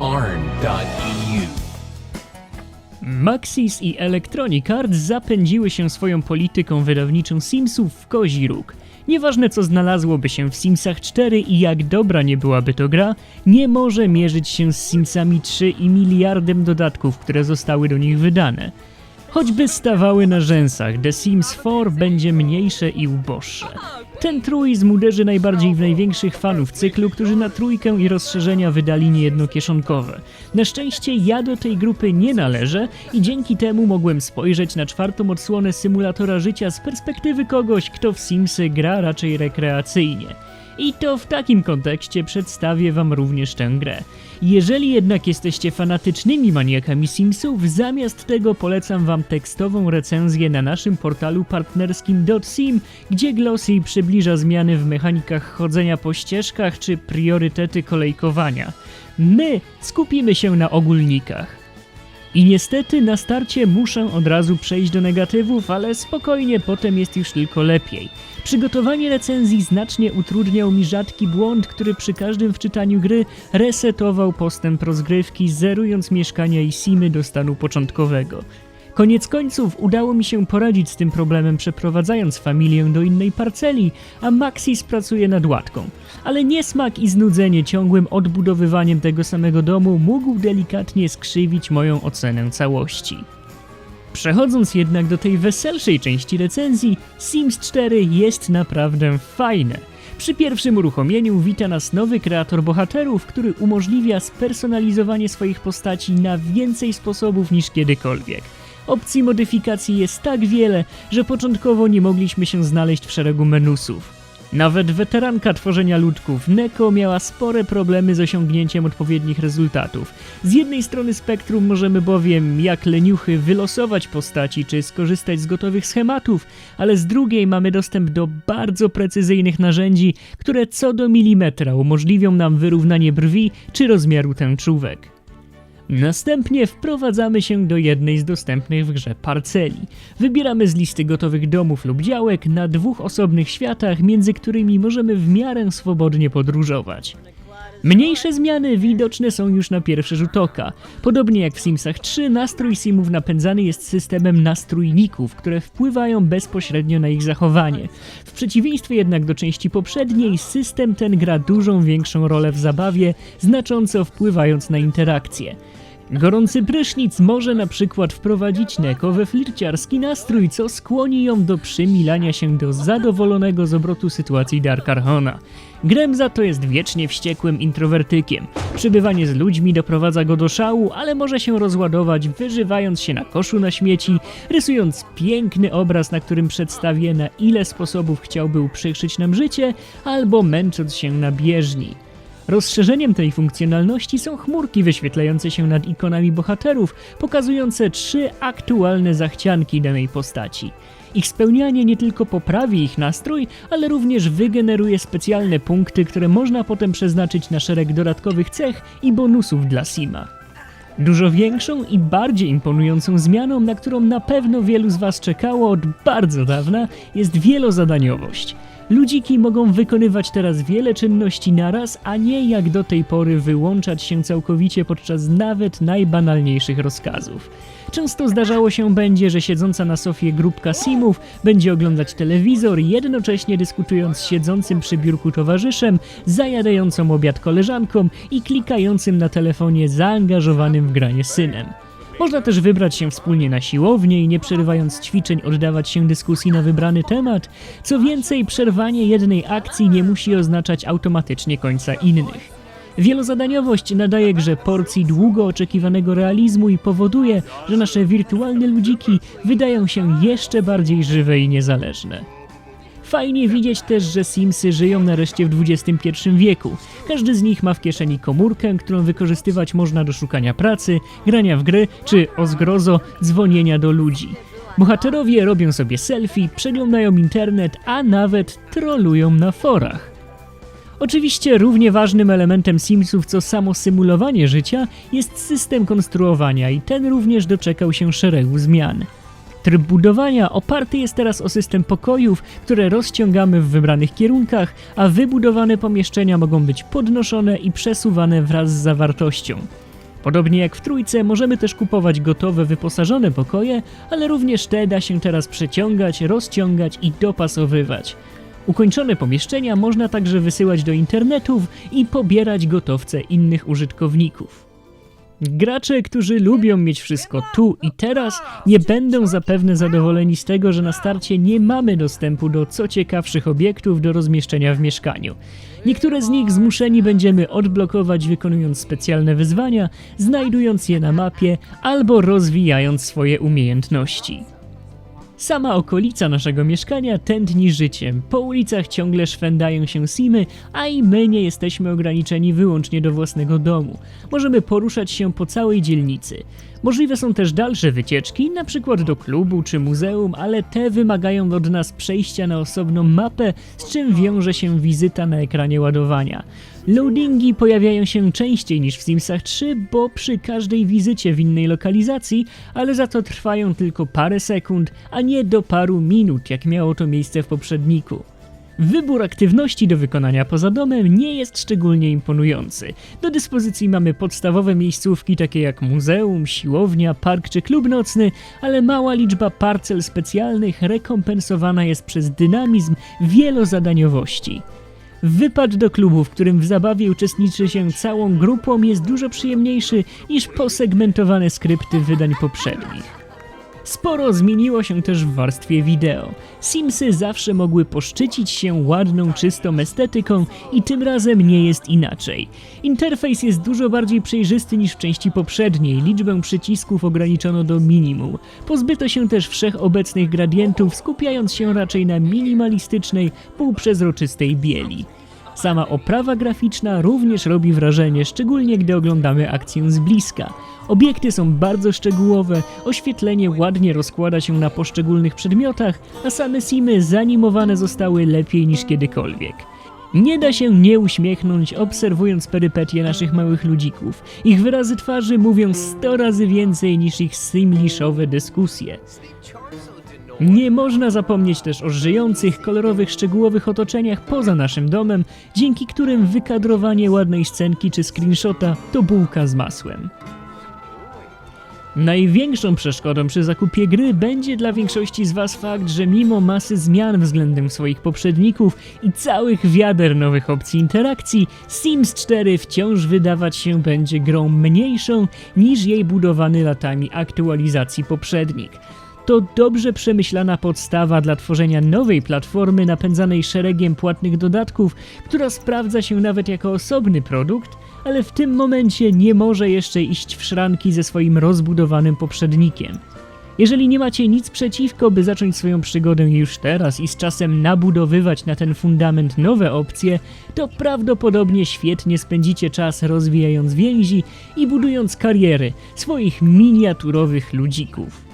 arn.eu. Maxis i Electronic Arts zapędziły się swoją polityką wydawniczą Simsów w kozi róg. Nieważne co znalazłoby się w Simsach 4 i jak dobra nie byłaby to gra, nie może mierzyć się z Simsami 3 i miliardem dodatków, które zostały do nich wydane. Choćby stawały na rzęsach, The Sims 4 będzie mniejsze i uboższe. Ten truizm uderzy najbardziej w największych fanów cyklu, którzy na trójkę i rozszerzenia wydali niejednokieszonkowe. Na szczęście ja do tej grupy nie należę i dzięki temu mogłem spojrzeć na czwartą odsłonę symulatora życia z perspektywy kogoś, kto w Simsy gra raczej rekreacyjnie. I to w takim kontekście przedstawię Wam również tę grę. Jeżeli jednak jesteście fanatycznymi maniakami Simsów, zamiast tego polecam Wam tekstową recenzję na naszym portalu partnerskim .sim, gdzie Glossy przybliża zmiany w mechanikach chodzenia po ścieżkach czy priorytety kolejkowania. My skupimy się na ogólnikach. I niestety na starcie muszę od razu przejść do negatywów, ale spokojnie, potem jest już tylko lepiej. Przygotowanie recenzji znacznie utrudniał mi rzadki błąd, który przy każdym wczytaniu gry resetował postęp rozgrywki, zerując mieszkania i simy do stanu początkowego. Koniec końców udało mi się poradzić z tym problemem przeprowadzając familię do innej parceli, a Maxis pracuje nad łatką. Ale niesmak i znudzenie ciągłym odbudowywaniem tego samego domu mógł delikatnie skrzywić moją ocenę całości. Przechodząc jednak do tej weselszej części recenzji, Sims 4 jest naprawdę fajne. Przy pierwszym uruchomieniu wita nas nowy kreator bohaterów, który umożliwia spersonalizowanie swoich postaci na więcej sposobów niż kiedykolwiek. Opcji modyfikacji jest tak wiele, że początkowo nie mogliśmy się znaleźć w szeregu menusów. Nawet weteranka tworzenia ludków, Neko, miała spore problemy z osiągnięciem odpowiednich rezultatów. Z jednej strony spektrum możemy bowiem, jak leniuchy, wylosować postaci czy skorzystać z gotowych schematów, ale z drugiej mamy dostęp do bardzo precyzyjnych narzędzi, które co do milimetra umożliwią nam wyrównanie brwi czy rozmiaru tęczówek. Następnie wprowadzamy się do jednej z dostępnych w grze parceli. Wybieramy z listy gotowych domów lub działek na dwóch osobnych światach, między którymi możemy w miarę swobodnie podróżować. Mniejsze zmiany widoczne są już na pierwszy rzut oka. Podobnie jak w Simsach 3, nastrój simów napędzany jest systemem nastrójników, które wpływają bezpośrednio na ich zachowanie. W przeciwieństwie jednak do części poprzedniej, system ten gra dużą większą rolę w zabawie, znacząco wpływając na interakcje. Gorący prysznic może na przykład wprowadzić Neko we flirciarski nastrój, co skłoni ją do przymilania się do zadowolonego z obrotu sytuacji Dark Archona. Gremza to jest wiecznie wściekłym introwertykiem. Przybywanie z ludźmi doprowadza go do szału, ale może się rozładować, wyżywając się na koszu na śmieci, rysując piękny obraz, na którym przedstawi na ile sposobów chciałby uprzykrzyć nam życie, albo męcząc się na bieżni. Rozszerzeniem tej funkcjonalności są chmurki wyświetlające się nad ikonami bohaterów, pokazujące trzy aktualne zachcianki danej postaci. Ich spełnianie nie tylko poprawi ich nastrój, ale również wygeneruje specjalne punkty, które można potem przeznaczyć na szereg dodatkowych cech i bonusów dla Sima. Dużo większą i bardziej imponującą zmianą, na którą na pewno wielu z Was czekało od bardzo dawna, jest wielozadaniowość. Ludziki mogą wykonywać teraz wiele czynności naraz, a nie jak do tej pory wyłączać się całkowicie podczas nawet najbanalniejszych rozkazów. Często zdarzało się będzie, że siedząca na sofie grupka simów będzie oglądać telewizor, jednocześnie dyskutując z siedzącym przy biurku towarzyszem, zajadającą obiad koleżanką i klikającym na telefonie zaangażowanym w granie synem. Można też wybrać się wspólnie na siłownię i nie przerywając ćwiczeń oddawać się dyskusji na wybrany temat. Co więcej, przerwanie jednej akcji nie musi oznaczać automatycznie końca innych. Wielozadaniowość nadaje grze porcji długo oczekiwanego realizmu i powoduje, że nasze wirtualne ludziki wydają się jeszcze bardziej żywe i niezależne. Fajnie widzieć też, że Simsy żyją nareszcie w XXI wieku. Każdy z nich ma w kieszeni komórkę, którą wykorzystywać można do szukania pracy, grania w gry, czy o zgrozo, dzwonienia do ludzi. Bohaterowie robią sobie selfie, przeglądają internet, a nawet trolują na forach. Oczywiście równie ważnym elementem Simsów co samo symulowanie życia jest system konstruowania i ten również doczekał się szeregu zmian. Tryb budowania oparty jest teraz o system pokojów, które rozciągamy w wybranych kierunkach, a wybudowane pomieszczenia mogą być podnoszone i przesuwane wraz z zawartością. Podobnie jak w trójce, możemy też kupować gotowe, wyposażone pokoje, ale również te da się teraz przeciągać, rozciągać i dopasowywać. Ukończone pomieszczenia można także wysyłać do internetów i pobierać gotowce innych użytkowników. Gracze, którzy lubią mieć wszystko tu i teraz, nie będą zapewne zadowoleni z tego, że na starcie nie mamy dostępu do co ciekawszych obiektów do rozmieszczenia w mieszkaniu. Niektóre z nich zmuszeni będziemy odblokować wykonując specjalne wyzwania, znajdując je na mapie albo rozwijając swoje umiejętności. Sama okolica naszego mieszkania tętni życiem. Po ulicach ciągle szwędają się simy, a i my nie jesteśmy ograniczeni wyłącznie do własnego domu. Możemy poruszać się po całej dzielnicy. Możliwe są też dalsze wycieczki, na przykład do klubu czy muzeum, ale te wymagają od nas przejścia na osobną mapę, z czym wiąże się wizyta na ekranie ładowania. Loadingi pojawiają się częściej niż w Simsach 3, bo przy każdej wizycie w innej lokalizacji, ale za to trwają tylko parę sekund, a nie do paru minut, jak miało to miejsce w poprzedniku. Wybór aktywności do wykonania poza domem nie jest szczególnie imponujący. Do dyspozycji mamy podstawowe miejscówki takie jak muzeum, siłownia, park czy klub nocny, ale mała liczba parcel specjalnych rekompensowana jest przez dynamizm wielozadaniowości. Wypad do klubu, w którym w zabawie uczestniczy się całą grupą, jest dużo przyjemniejszy niż posegmentowane skrypty wydań poprzednich. Sporo zmieniło się też w warstwie wideo. Simsy zawsze mogły poszczycić się ładną, czystą estetyką i tym razem nie jest inaczej. Interfejs jest dużo bardziej przejrzysty niż w części poprzedniej, liczbę przycisków ograniczono do minimum. Pozbyto się też wszechobecnych gradientów, skupiając się raczej na minimalistycznej, półprzezroczystej bieli. Sama oprawa graficzna również robi wrażenie, szczególnie gdy oglądamy akcję z bliska. Obiekty są bardzo szczegółowe, oświetlenie ładnie rozkłada się na poszczególnych przedmiotach, a same simy zanimowane zostały lepiej niż kiedykolwiek. Nie da się nie uśmiechnąć, obserwując perypetie naszych małych ludzików. Ich wyrazy twarzy mówią 100 razy więcej niż ich simliszowe dyskusje. Nie można zapomnieć też o żyjących, kolorowych, szczegółowych otoczeniach poza naszym domem, dzięki którym wykadrowanie ładnej scenki czy screenshota to bułka z masłem. Największą przeszkodą przy zakupie gry będzie dla większości z Was fakt, że mimo masy zmian względem swoich poprzedników i całych wiader nowych opcji interakcji, Sims 4 wciąż wydawać się będzie grą mniejszą niż jej budowany latami aktualizacji poprzednik. To dobrze przemyślana podstawa dla tworzenia nowej platformy napędzanej szeregiem płatnych dodatków, która sprawdza się nawet jako osobny produkt, ale w tym momencie nie może jeszcze iść w szranki ze swoim rozbudowanym poprzednikiem. Jeżeli nie macie nic przeciwko, by zacząć swoją przygodę już teraz i z czasem nabudowywać na ten fundament nowe opcje, to prawdopodobnie świetnie spędzicie czas rozwijając więzi i budując kariery swoich miniaturowych ludzików.